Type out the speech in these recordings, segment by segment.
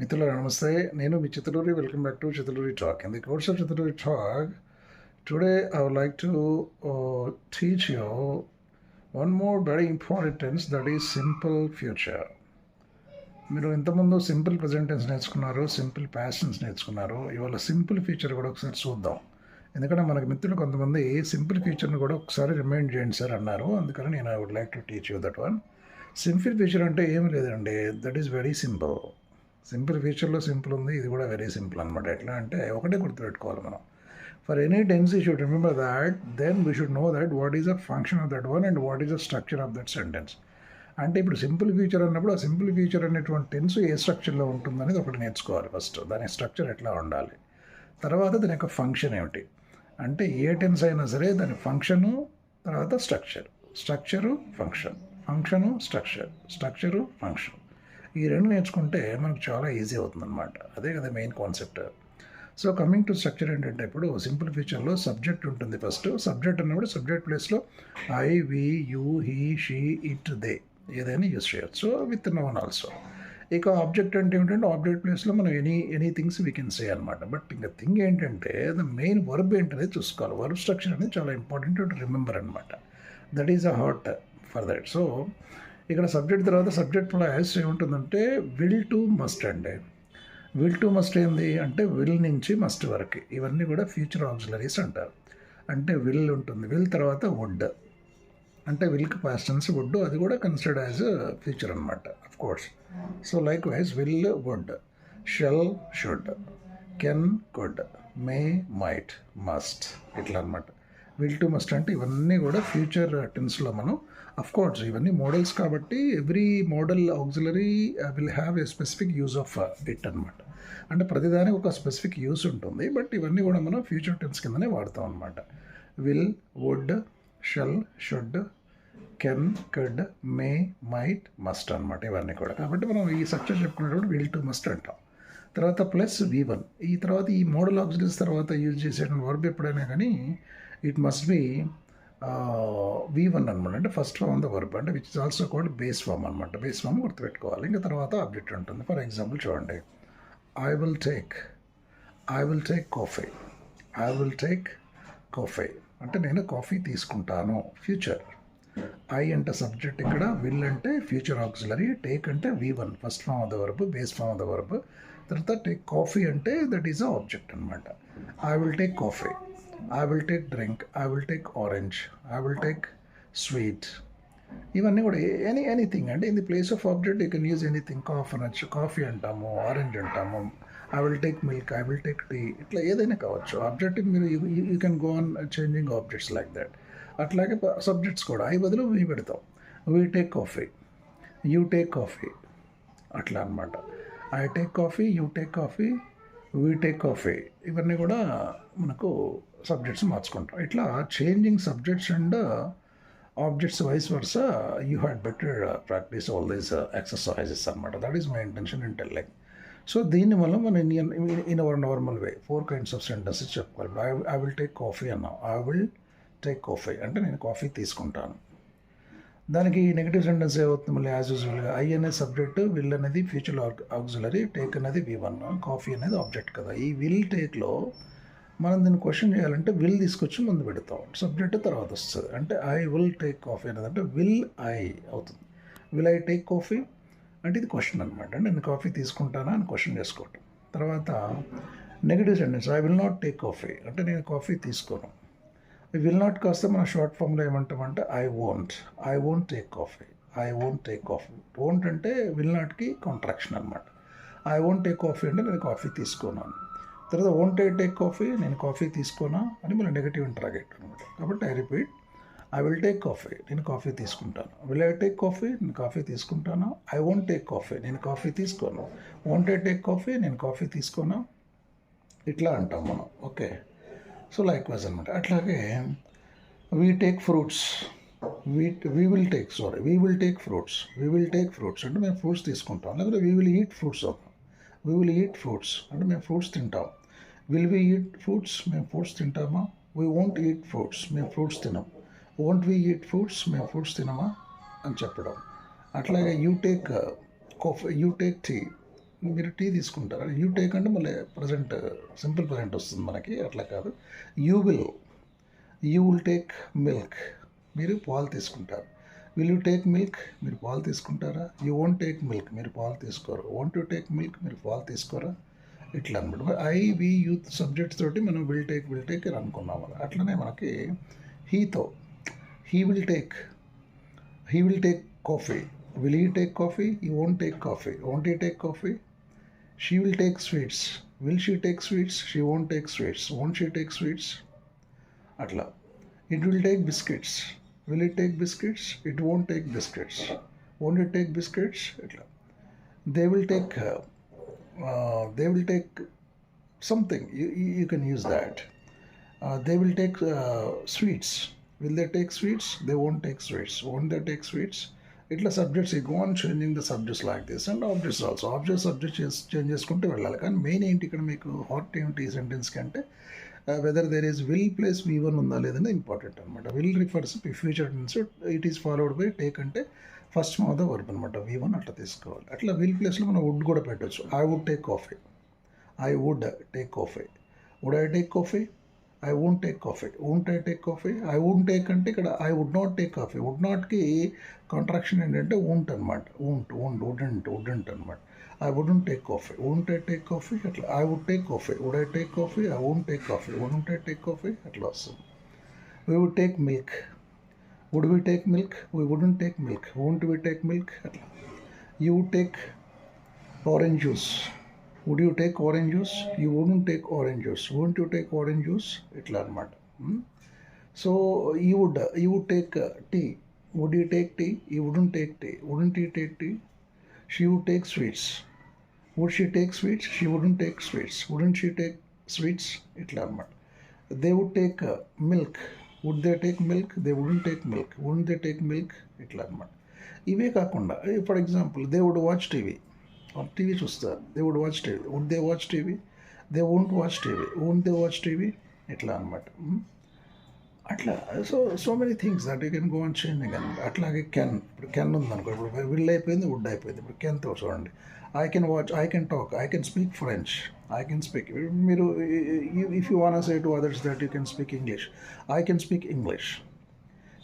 మిత్రులు నమస్తే. నేను మీ Chittaluri welcome back to Chittaluri talk. In the course of Chittaluri talk today I would like to teach you one more very important tense that is simple future మీరు ఇంతకుముందు simple present tense నేర్చుకున్నారు simple past tense నేర్చుకున్నారు. ఇవాళ simple future కూడా ఒకసారి చూద్దాం. ఎందుకంటే మనకి మిత్రులు కొంతమంది సింపుల్ ఫ్యూచర్ని కూడా ఒకసారి రిమైండ్ చేయండి సార్ అన్నారు. అందుకని నేను I would like to teach you that one simple future అంటే ఏమి లేదండి. That is very simple simple ఫ్యూచర్లో సింపుల్ ఉంది ఇది కూడా వెరీ సింపుల్ అనమాట ఎట్లా అంటే ఒకటే గుర్తుపెట్టుకోవాలి మనం. For any tense you should remember that then we should know that what is a function of that one and what is a structure of that sentence అంటే ఇప్పుడు సింపుల్ ఫ్యూచర్ అన్నప్పుడు ఆ సింపుల్ ఫ్యూచర్ అనేటువంటి tense ఏ స్ట్రక్చర్లో ఉంటుందనేది ఒకటి నేర్చుకోవాలి ఫస్ట్ దాని స్ట్రక్చర్ ఎట్లా ఉండాలి? తర్వాత దాని యొక్క ఫంక్షన్ ఏమిటి? అంటే ఏ టెన్స్ అయినా సరే దాని ఫంక్షను తర్వాత structure structure function function structure structure function ఈ రెండు నేర్చుకుంటే మనకు చాలా ఈజీ అవుతుంది అనమాట అదే కదా main concept. So coming to structure ఏంటంటే ఇప్పుడు సింపుల్ ఫ్యూచర్లో సబ్జెక్ట్ ఉంటుంది ఫస్ట్. సబ్జెక్ట్ అన్నప్పుడు సబ్జెక్ట్ ప్లేస్లో I we you he she it they ఏదైనా యూస్ చేయొచ్చు. With noun also. ఇక ఆబ్జెక్ట్ అంటే ఏంటంటే ఆబ్జెక్ట్ ప్లేస్లో మనం any any things we can say అనమాట బట్ ఇంకా థింగ్ ఏంటంటే ద మెయిన్ వర్బ్ ఏంటనేది చూసుకోవాలి. వర్బ్ స్ట్రక్చర్ అనేది చాలా ఇంపార్టెంట్ టు రిమెంబర్ అనమాట that is a heart for that. So ఇక్కడ సబ్జెక్ట్ తర్వాత సబ్జెక్ట్ ప్లస్ ఏముంటుందంటే విల్ టు మస్ట్ అండి. విల్ టు మస్ట్ ఏంది? అంటే విల్ నుంచి మస్ట్ వరకు. ఇవన్నీ కూడా ఫ్యూచర్ ఆక్సిలరీస్ అంటారు. అంటే విల్ ఉంటుంది. విల్ తర్వాత వుడ్ అంటే విల్కి పాస్టెన్స్ వుడ్ అది కూడా కన్సిడర్డ్ యాజ్ ఫ్యూచర్ అనమాట of course so likewise will would shall should can could may might must ఇట్లా అనమాట విల్ టు మస్ట్ అంటే ఇవన్నీ కూడా ఫ్యూచర్ టెన్స్లో మనం కోర్స్ ఇవన్నీ మోడల్స్ కాబట్టి every modal auxiliary will have a specific use of it అనమాట అంటే ప్రతిదానికి ఒక స్పెసిఫిక్ యూస్ ఉంటుంది. బట్ ఇవన్నీ కూడా మనం ఫ్యూచర్ టెన్స్ కిందనే వాడతాం అనమాట will would shall should can could may might must అనమాట ఇవన్నీ కూడా. కాబట్టి మనం ఈ సక్సెస్ చెప్పుకునేటప్పుడు విల్ టు మస్ట్ అంటాం. తర్వాత ప్లస్ వి వన్. ఈ తర్వాత ఈ మోడల్ ఆక్సిడెన్స్ తర్వాత యూజ్ చేసేటువంటి వర్బ్ ఎప్పుడైనా కానీ it must be V one అనమాట అంటే first form of the verb అంటే which is also called base form అనమాట బేస్ ఫామ్ గుర్తుపెట్టుకోవాలి. ఇంకా తర్వాత ఆబ్జెక్ట్ ఉంటుంది. ఫర్ ఎగ్జాంపుల్ చూడండి. I will take I will take coffee I will take coffee అంటే నేను కాఫీ తీసుకుంటాను. ఫ్యూచర్ ఐ అంటే సబ్జెక్ట్ ఇక్కడ. విల్ అంటే ఫ్యూచర్ ఆక్సిలరీ టేక్ అంటే V one first form of the verb base form of the verb తర్వాత take coffee అంటే that is a object అనమాట I will take coffee I will take drink I will take orange I will take sweet ఇవన్నీ కూడా any anything అంటే in the place of object you can use anything coffee అనొచ్చు coffee అంటాము orange అంటాము. I will take milk I will take tea ఇట్లా ఏదైనా కావచ్చు. Object మీరు you can go on changing objects like that అట్లాగే subjects కూడా. అవి బదులు వీ పెడతాం. We take coffee you take coffee అట్లా అనమాట I take coffee you take coffee we take coffee ఇవన్నీ కూడా మనకు సబ్జెక్ట్స్ మార్చుకుంటాం. ఇట్లా changing subjects and objects vice versa you had better practice all these exercises అనమాట that is my intention in telling so దీనివల్ల మన Indian in our normal way four kinds of sentences చెప్పుకోవాలి. I I will take coffee అన్నాం. I will take coffee అంటే నేను coffee తీసుకుంటాను. దానికి negative sentence ఏమవుతుంది? మళ్ళీ యాజ్ యూజువల్గా ఐ అనే సబ్జెక్ట్ విల్ అనేది ఫ్యూచర్ ఆక్సిలరీ టేక్ అనేది వి వన్ కాఫీ అనేది ఆబ్జెక్ట్ కదా. ఈ విల్ టేక్లో మనం దీన్ని క్వశ్చన్ చేయాలంటే విల్ తీసుకొచ్చి ముందు పెడతాం. సబ్జెక్ట్ తర్వాత వస్తుంది. అంటే ఐ విల్ టేక్ కాఫీ అనేది అంటే విల్ ఐ అవుతుంది. విల్ ఐ టేక్ కాఫీ అంటే ఇది క్వశ్చన్ అనమాట అంటే నేను కాఫీ తీసుకుంటానా అని క్వశ్చన్ చేసుకోవటం. తర్వాత negative sentence I will not take coffee అంటే నేను కాఫీ తీసుకోను. విల్ నాట్ కాస్త మన షార్ట్ ఫామ్లో ఏమంటామంటే I won't I won't take coffee I won't take coffee won't అంటే విల్ నాట్కి కాంట్రాక్షన్ అనమాట ఐ వోంట్ టేక్ కాఫీ అంటే నేను కాఫీ తీసుకోను తర్వాత వోంట్ టేక్ టేక్ కాఫీ నేను కాఫీ తీసుకోనా? అని మళ్ళీ నెగిటివ్ ఇంటరాగేట్ అనమాట. కాబట్టి I repeat I will take coffee నేను కాఫీ తీసుకుంటాను. విల్ ఐ టేక్ కాఫీ నేను కాఫీ తీసుకుంటాను? ఐ వోంట్ టేక్ కాఫీ నేను కాఫీ తీసుకోను. వోంట్ ఐ టేక్ కాఫీ నేను కాఫీ తీసుకోనా? ఇట్లా అంటాం మనం. ఓకే సో లైక్ వైజ్ అనమాట. అట్లాగే we take fruits we we will take sorry we will take fruits we will take fruits అంటే మేము ఫ్రూట్స్ తీసుకుంటాం. లేకపోతే వీ విల్ ఈట్ ఫ్రూట్స్ అవుతాం వీ విల్ ఈట్ ఫ్రూట్స్ అంటే మేము ఫ్రూట్స్ తింటాం. విల్ వీ ఈట్ ఫ్రూట్స్ మేము ఫ్రూట్స్ తింటామా? వీ వోంట్ ఈట్ ఫ్రూట్స్ మేము ఫ్రూట్స్ తినం. వోంట్ వీ ఈట్ ఫ్రూట్స్ మేము ఫ్రూట్స్ తినమా? అని చెప్పడం. అట్లాగే you take coffee you take tea మీరు టీ తీసుకుంటారా? యూ టేక్ అంటే మళ్ళీ ప్రజెంట్ సింపుల్ ప్రజెంట్ వస్తుంది మనకి. అట్లా కాదు. You will you will take milk మీరు పాలు తీసుకుంటారు. విల్ యూ టేక్ మిల్క్ మీరు పాలు తీసుకుంటారా? యూ వోంట్ టేక్ మిల్క్ మీరు పాలు తీసుకోరు. వోంట్ యూ టేక్ మిల్క్ మీరు పాలు తీసుకోరా? ఇట్లా అనమాట ఐ వి యూత్ సబ్జెక్ట్స్ తోటి మనం విల్ టేక్ విల్ టేక్ అని అనుకున్నాం అట్లనే మనకి హీతో he will take he will take coffee will he take coffee you won't take coffee won't he take coffee she will take sweets will she take sweets she won't take sweets won't she take sweets అట్లా. It will take biscuits will it take biscuits it won't take biscuits won't it take biscuits ఇట్లా. They will take they will take something you can use that they will take sweets will they take sweets they won't take sweets won't they take sweets ఇట్లా subjects we go on changing the subjects like this and objects also object subject change చేసుకుంటూ వెళ్ళాలి కానీ main ఏంటి ఇక్కడ మీకు hot ఏంటి sentence కంటే weather there is will place V one ఉందా లేదని ఇంపార్టెంట్ అనమాట will refers future tense it is followed by take అంటే ఫస్ట్ ఆఫ్ ద వర్బ్ అనమాట వి వన్ అట్లా తీసుకోవాలి. అట్లా విల్ ప్లేస్లో మనం వుడ్ కూడా పెట్టవచ్చు I would take coffee I would take coffee would I take coffee I won't take coffee won't I take coffee I won't take అంటే ఇక్కడ I would not take coffee would నాట్కి contraction ఏంటంటే won't అనమాట won't won't wouldn't wouldn't అనమాట I wouldn't take coffee. wouldn't I take coffee? I would take coffee. Would I take coffee? I won't take coffee. Wouldn't I take coffee? At loss. We would take milk. Would we take milk? We wouldn't take milk. Won't we take milk? You would take orange juice. Would you take orange juice? You wouldn't take orange juice. Won't you take orange juice? It'll unmad. Hmm? So you would you would take uh, tea. Would you take tea? You wouldn't take tea. Wouldn't you take tea? She would take sweets. Would she take sweets she wouldn't take sweets wouldn't she take sweets ఇట్లా అనమాట they would take milk would they take milk they wouldn't take milk wouldn't they take milk ఇట్లా అనమాట ఇవే కాకుండా for example they would watch TV TV చూస్తారు? They would watch TV would they watch TV they won't watch TV won't they watch TV ఇట్లా అనమాట అట్లా. So so many things that you can go and changing అనమాట అట్లాగే can ఇప్పుడు can ఉందనుకో ఇప్పుడు will అయిపోయింది వుడ్ అయిపోయింది. ఇప్పుడు కెన్తో చూడండి. I can watch I can talk I can speak French I can speak మీరు if you want say to others that you can speak English I can speak English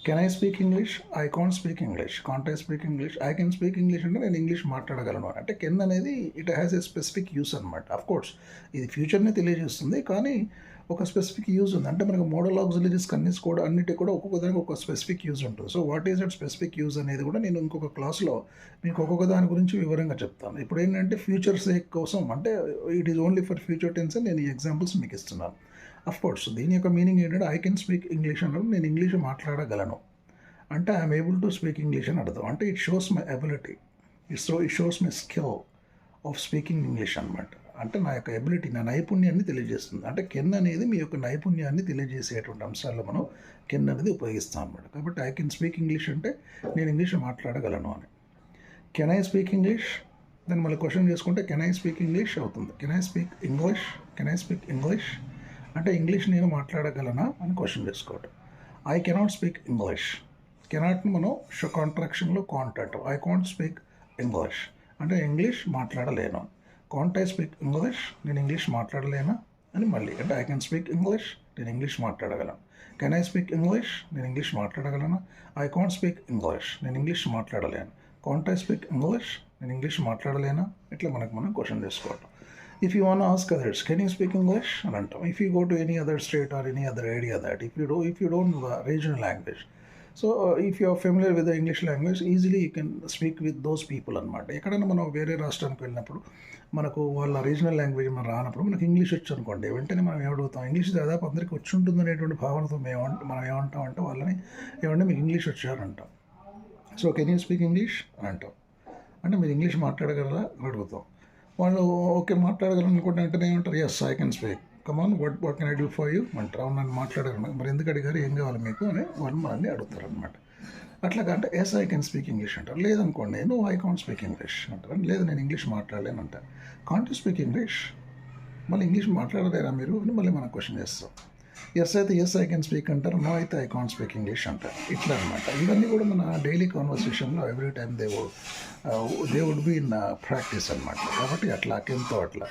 can I speak English I can't speak English can't I speak English I can speak English అంటే నేను English మాట్లాడగలను అంటే can అనేది it has a specific use అనమాట of course ఇది ఫ్యూచర్ని తెలియజేస్తుంది కానీ ఒక స్పెసిఫిక్ యూజ్ ఉంది. అంటే మనకు మోడల్ ఆక్సిలరీస్ అన్ని కూడా అన్నిటికీ కూడా ఒక్కొక్క దానికి ఒక స్పెసిఫిక్ యూజ్ ఉంటుంది. So what is that specific use అనేది కూడా నేను ఇంకొక క్లాస్లో మీకు ఒక్కొక్క దాని గురించి వివరంగా చెప్తాను. ఇప్పుడు ఏంటంటే ఫ్యూచర్ సేక్ కోసం అంటే it is only for future tense నేను ఈ ఎగ్జాంపుల్స్ మీకు ఇస్తున్నాను. అఫ్ కోర్స్ దీని యొక్క మీనింగ్ ఏంటంటే ఐ కెన్ స్పీక్ ఇంగ్లీష్ అన్నప్పుడు నేను ఇంగ్లీష్ మాట్లాడగలను. అంటే I'm able to speak English అని అర్థం. అంటే it shows my ability it so it shows my skill of speaking English అనమాట అంటే నా యొక్క ఎబిలిటీ నా నైపుణ్యాన్ని తెలియజేస్తుంది. అంటే కెన్ అనేది మీ యొక్క నైపుణ్యాన్ని తెలియజేసేటువంటి అంశాల్లో మనం కెన్ అనేది ఉపయోగిస్తాం అనమాట కాబట్టి ఐ కెన్ స్పీక్ ఇంగ్లీష్ అంటే నేను ఇంగ్లీష్ మాట్లాడగలను అని. కెన్ ఐ స్పీక్ ఇంగ్లీష్ దాన్ని మళ్ళీ క్వశ్చన్ చేసుకుంటే కెన్ ఐ స్పీక్ ఇంగ్లీష్ అవుతుంది. Can I speak English can I speak English అంటే ఇంగ్లీష్ నేను మాట్లాడగలనా అని క్వశ్చన్ చేసుకోవటం. ఐ కెనాట్ స్పీక్ ఇంగ్లీష్ కెనాట్ని మనం show కాంట్రాక్షన్లో contact I can't speak English అంటే ఇంగ్లీష్ మాట్లాడలేను. కాంట్ ఐ స్పీక్ ఇంగ్లీష్ నేను ఇంగ్లీష్ మాట్లాడలేనా అని మళ్ళీ అంటే ఐ కెన్ స్పీక్ ఇంగ్లీష్ నేను ఇంగ్లీష్ మాట్లాడగలను. కెన్ ఐ స్పీక్ ఇంగ్లీష్ నేను ఇంగ్లీష్ మాట్లాడగలను? ఐ కాంట్ స్పీక్ ఇంగ్లీష్ నేను ఇంగ్లీష్ మాట్లాడలేను. కాంట్ ఐ స్పీక్ ఇంగ్లీష్ నేను ఇంగ్లీష్ మాట్లాడలేనా? ఇట్లా మనకు మనం క్వశ్చన్ చేసుకోవటం if you want ask others can you speak English అని అంటాం. If you go to any other state or any other area that if you do if you don't regional language so if you are familiar with the English language easily you can speak with those people అనమాట ఎక్కడైనా మనం వేరే రాష్ట్రానికి వెళ్ళినప్పుడు మనకు వాళ్ళ regional language మనం రానప్పుడు మనకు ఇంగ్లీష్ వచ్చు అనుకోండి వెంటనే మనం ఏమడుగుతాం? ఇంగ్లీష్ దాదాపు అందరికీ వచ్చి ఉంటుంది అనేటువంటి భావనతో మేము మనం ఏమంటాం అంటే వాళ్ళని ఏమంటే మీకు English వచ్చారంటాం. So can you speak English అంటాం. అంటే మీరు ఇంగ్లీష్ మాట్లాడగలరా? అని అడుగుతాం. వాళ్ళు ఓకే మాట్లాడగలను అనుకుంటే వెంటనే ఏమంటారు? Yes I can speak come on what what can I do for you అంటారు అవును నన్ను మాట్లాడారు మరి ఎందుకు అడిగారు? ఏం కావాలి మీకు? అని వాళ్ళు మనల్ని అడుగుతారు అనమాట అట్లా అంటే yes I can speak English అంటారు. లేదనుకోండి no I can't speak English అంటారు. లేదు నేను ఇంగ్లీష్ మాట్లాడలేను అంటారు కాంట్ యూ స్పీక్ ఇంగ్లీష్ మళ్ళీ ఇంగ్లీష్ మాట్లాడలేరా మీరు? అని మళ్ళీ మనం క్వశ్చన్ చేస్తాం. ఎస్ అయితే ఎస్ ఐ కెన్ స్పీక్ అంటారు. నో అయితే ఐ కాంట్ స్పీక్ ఇంగ్లీష్ అంటారు. ఇట్లా అనమాట ఇవన్నీ కూడా మన daily కాన్వర్సేషన్లో every time they would they would be in practice అనమాట కాబట్టి అట్లా కెన్తో అట్లా.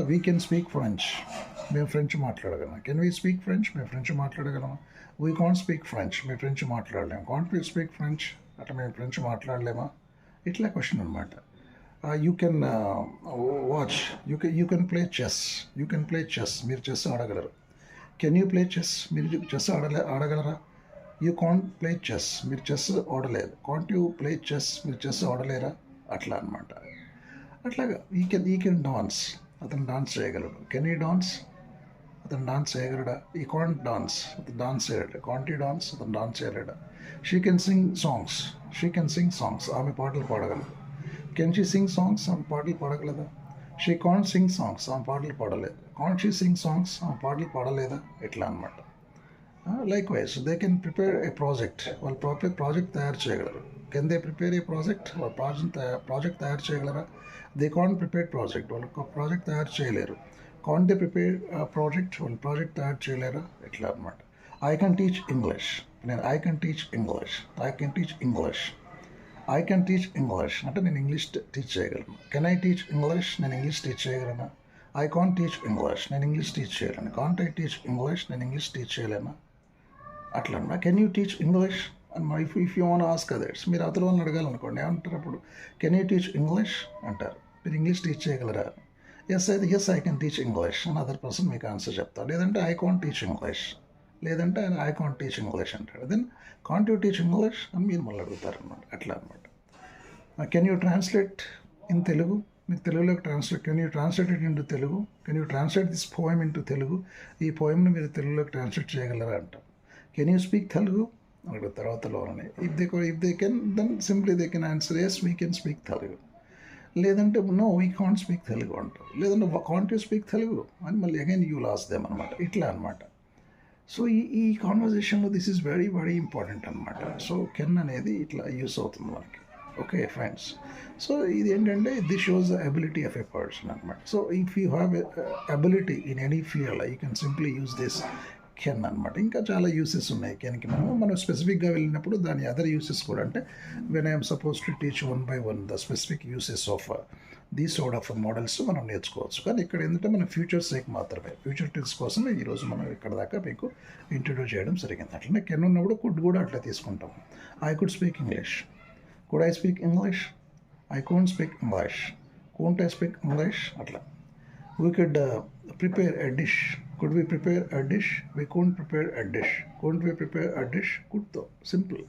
వీ కెన్ స్పీక్ ఫ్రెంచ్ మేము ఫ్రెంచ్ మాట్లాడగలం కెన్ వీ స్పీక్ ఫ్రెంచ్ మేము ఫ్రెంచ్ మాట్లాడగలమా? వీ కాంట్ స్పీక్ ఫ్రెంచ్ మేము ఫ్రెంచ్ మాట్లాడలేము. కాంట్ వీ స్పీక్ ఫ్రెంచ్ అట్లా మేము ఫ్రెంచ్ మాట్లాడలేమా? ఇట్లా క్వశ్చన్ అనమాట you can watch you can you can play chess you can play chess మీరు చెస్ ఆడగలరు. కెన్ యూ ప్లే చెస్ మీరు చెస్ ఆడలే ఆడగలరా? యూ కాంట్ ప్లే చెస్ మీరు చెస్ ఆడలేదు కాంట్ యూ ప్లే చెస్ మీరు చెస్ ఆడలేరా? అట్లా అనమాట అట్లాగా he can he can dance అతను డాన్స్ చేయగలడు. కెన్ ఈ డాన్స్ అతను డాన్స్ చేయగలడా? ఈ కాంట్ డాన్స్ అతను డాన్స్ చేయలేడు. కాంటీ డాన్స్ అతను dance చేయలేడా. She can sing songs she can sing songs ఆమె పాటలు పాడగలదు. కెన్ షీ సింగ్ సాంగ్స్ ఆమె పాటలు పాడగలదా? షీ కాంట్ సింగ్ సాంగ్స్ ఆమె పాటలు పాడలేదు. కాంట్ షీ సింగ్ సాంగ్స్ ఆమె పాటలు పాడలేదా? ఇట్లా అనమాట likewise they can prepare a project వాళ్ళు ప్రాపర్ ప్రాజెక్ట్ తయారు చేయగలరు. Can they prepare a project వాళ్ళ ప్రాజెక్ట్ ప్రాజెక్ట్ తయారు చేయగలరా? దే కాంట్ ప్రిపేర్ ప్రాజెక్ట్ వాళ్ళు ఒక ప్రాజెక్ట్ తయారు చేయలేరు. కాంట్ దే ప్రిపేర్ ప్రాజెక్ట్ వాళ్ళు ప్రాజెక్ట్ తయారు చేయలేరా? ఇట్లా అనమాట ఐ కెన్ టీచ్ ఇంగ్లీష్ నేను I can teach English I can teach English I can teach English అంటే నేను ఇంగ్లీష్ టీచ్ చేయగలను. కెన్ ఐ టీచ్ ఇంగ్లీష్ నేను ఇంగ్లీష్ టీచ్ చేయగలనా? ఐ కాంట్ టీచ్ ఇంగ్లీష్ నేను ఇంగ్లీష్ టీచ్ చేయలేను? కాంట్ ఐ టీచ్ ఇంగ్లీష్ నేను English teach చేయలేనా? అట్లా అన్నా can you teach English and my if if you want ask others మీరు అతను వాళ్ళని అడగాలనుకోండి. ఏమంటారు అప్పుడు? కెన్ యూ టీచ్ ఇంగ్లీష్ అంటారు. మీరు ఇంగ్లీష్ టీచ్ చేయగలరా? ఎస్ అయితే yes I can teach English అని అదర్ పర్సన్ మీకు ఆన్సర్ చెప్తారు లేదంటే ఐ కాంట్ టీచ్ ఇంగ్లీష్ లేదంటే ఆయన ఐ కాంట్ టీచ్ ఇంగ్లీష్ అంటాడు. Then can't you teach English అని మీరు మళ్ళీ అడుగుతారు అనమాట అట్లా అనమాట can you translate in Telugu మీకు తెలుగులోకి translate can you translate it into Telugu can you translate this poem into Telugu ఈ పోయంని మీరు తెలుగులోకి ట్రాన్స్లేట్ చేయగలరా అంటాం కెన్ యూ స్పీక్ తెలుగు అడుగుతారు. తర్వాత if they if they can then simply they can answer yes we can speak Telugu లేదంటే no we can't speak Telugu అంటారు. లేదంటే కాంట్ యూ స్పీక్ తెలుగు అని మళ్ళీ అగైన్ యూ లాస్ దేమ్ అనమాట ఇట్లా అనమాట సో ఈ ఈ కాన్వర్జేషన్లో this is very very important అనమాట సో కెన్ అనేది ఇట్లా యూస్ అవుతుంది మనకి. ఓకే ఫ్రెండ్స్ సో ఇది ఏంటంటే this shows the ability of a person అనమాట so if you have ability in any field you can simply use this can అనమాట ఇంకా చాలా యూసెస్ ఉన్నాయి. కెన్కి మనం మనం స్పెసిఫిక్గా వెళ్ళినప్పుడు దాని అదర్ యూసెస్ కూడా అంటే when I'm suppose to teach one by one the specific uses of the should of models మనం నేర్చుకోవచ్చు. కానీ ఇక్కడ ఏంటంటే మనం ఫ్యూచర్ సేక్ మాత్రమే. ఫ్యూచర్ టిప్స్ కోసం ఈరోజు మనం ఇక్కడ దాకా మీకు ఇంట్రడ్యూస్ చేయడం జరిగింది. అట్లనే కెన్ ఉన్నప్పుడు కుడ్ కూడా అట్లా తీసుకుంటాం. I could speak English could I speak English I couldn't speak English couldn't I speak English అట్లా. We could prepare a dish could we prepare a dish we couldn't prepare a dish couldn't we prepare a dish కుడ్తో simple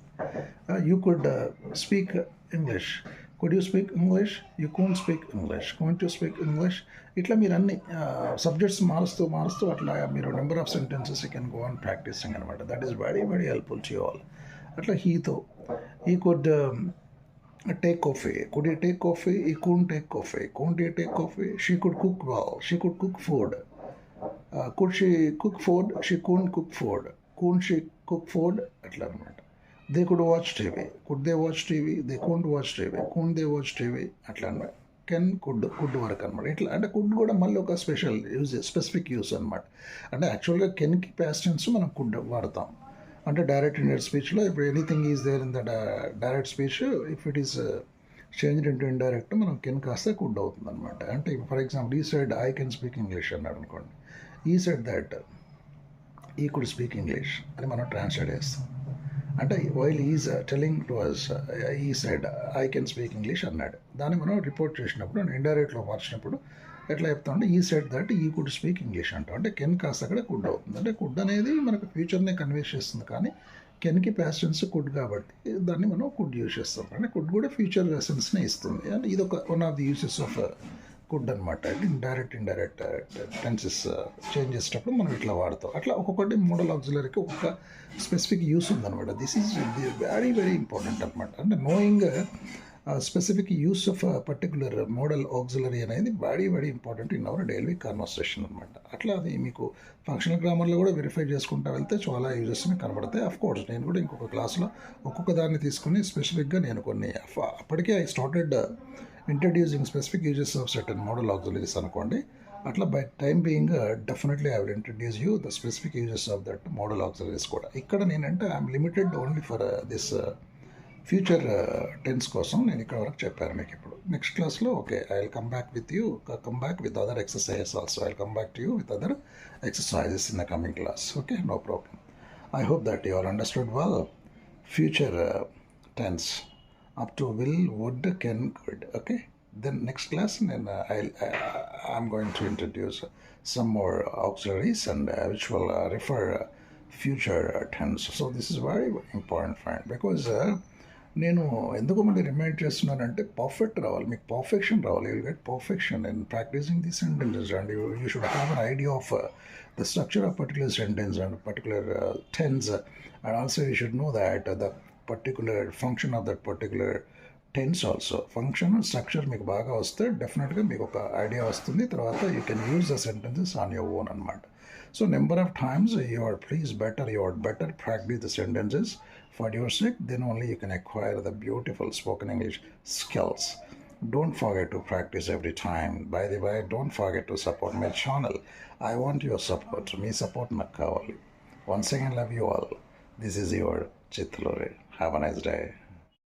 you could speak English could you speak English you couldn't speak English couldn't you speak English ఇట్లా మీరు అన్ని subjects మారుస్తూ మారుస్తూ అట్లా మీరు number of sentences you can go on practising అనమాట that is very very helpful to all అట్లా హీతో he could take coffee. Could he take coffee? He couldn't take coffee. Couldn't he take coffee? She could cook well. She could cook food. Could she cook food she couldn't cook food couldn't she cook food అట్లా అనమాట they could watch TV. Could they watch TV? They couldn't watch TV. Couldn't they watch TV? అట్లా అనమాట can could could వరకు అనమాట. ఇట్లా అంటే could కూడా మళ్ళీ ఒక స్పెషల్ యూజ్ స్పెసిఫిక్ యూస్ అనమాట. అంటే యాక్చువల్గా కెన్కి ప్యాస్టెన్స్ మనం కుడ్ వాడతాం. అంటే డైరెక్ట్ ఇండైరెక్ట్ స్పీచ్లో ఇప్పుడు anything is there in the direct speech if it is change into indirect మనం కెన్ కాస్త కుడ్ అవుతుంది అనమాట అంటే for example he said I can speak English అన్నాడు అనుకోండి he said that he could speak English అని మనం ట్రాన్స్లేట్ చేస్తాం. అంటే while is telling to us he said I can speak English అన్నాడు. దాన్ని మనం రిపోర్ట్ చేసినప్పుడు ఇండైరెక్ట్లో మార్చినప్పుడు ఎట్లా చెప్తాం అంటే he said that he could speak English అంటాం. అంటే కెన్ కాస్త అక్కడ కుడ్ అవుతుంది. అంటే కుడ్ అనేది మనకు ఫ్యూచర్నే కన్వే చేస్తుంది కానీ కెన్కి ప్యాషన్స్ కుడ్ కాబట్టి దాన్ని మనం కుడ్ యూజ్ చేస్తాం. అంటే కుడ్ కూడా ఫ్యూచర్ లెసన్స్నే ఇస్తుంది. అంటే ఇది ఒక one of the uses of could అనమాట ఇండైరెక్ట్ ఇండైరెక్ట్ టెన్సెస్ చేంజ్ చేసేటప్పుడు మనం ఇట్లా వాడతాం. అట్లా ఒక్కొక్కటి మోడల్ ఆక్సిలరీకి ఒక్కొక్క స్పెసిఫిక్ యూస్ ఉందన్నమాట. This is very very important అనమాట అంటే knowing specific use of particular modal auxiliary అనేది very very important in our daily conversation అనమాట అట్లా అది మీకు ఫంక్షనల్ గ్రామర్లో కూడా వెరిఫై చేసుకుంటా వెళ్తే చాలా యూజెస్ కనబడతాయి. అఫ్ కోర్స్ నేను కూడా ఇంకొక క్లాస్లో ఒక్కొక్క దాన్ని తీసుకుని స్పెసిఫిక్గా నేను కొన్ని అప్పటికే I started introducing specific uses of certain modal auxiliaries అనుకోండి. అట్లా by time being definitely I will introduce you the specific uses of that modal auxiliaries కూడా. ఇక్కడ నేనంటే I'm limited only for this future tense కోసం నేను ఇక్కడ వరకు చెప్పాను మీకు ఇప్పుడు. నెక్స్ట్ క్లాస్లో okay I will come back with you come back with other exercises also I will come back to you with other exercises in the coming class okay no problem. I hope that you are understood well. Future tense up to will, would, can, could. Okay. Then next class, then uh, I'll uh, I'm going to introduce some more auxiliaries and uh, which will uh, refer uh, future uh, tense. So this is very important, friend, because. Uh, నేను ఎందుకు మళ్ళీ remind చేస్తున్నానంటే perfect రావాలి మీకు perfection రావాలి you get perfection and practising the sentences and you you should have an idea of the structure of particular sentence and particular tense and also you should know that the Particular function of that particular tense also function structure మీకు బాగా వస్తే డెఫినెట్గా మీకు ఒక idea వస్తుంది తర్వాత you can use the sentences on your own అనమాట so number of times you are please better you are better practise the sentences for your sake, then only you can acquire the beautiful spoken English skills. Don't forget to practice every time. By the way, don't forget to support my channel. I want your support. Me support Nakawali. Once again, love you all. This is your Chitlore. Have a nice day.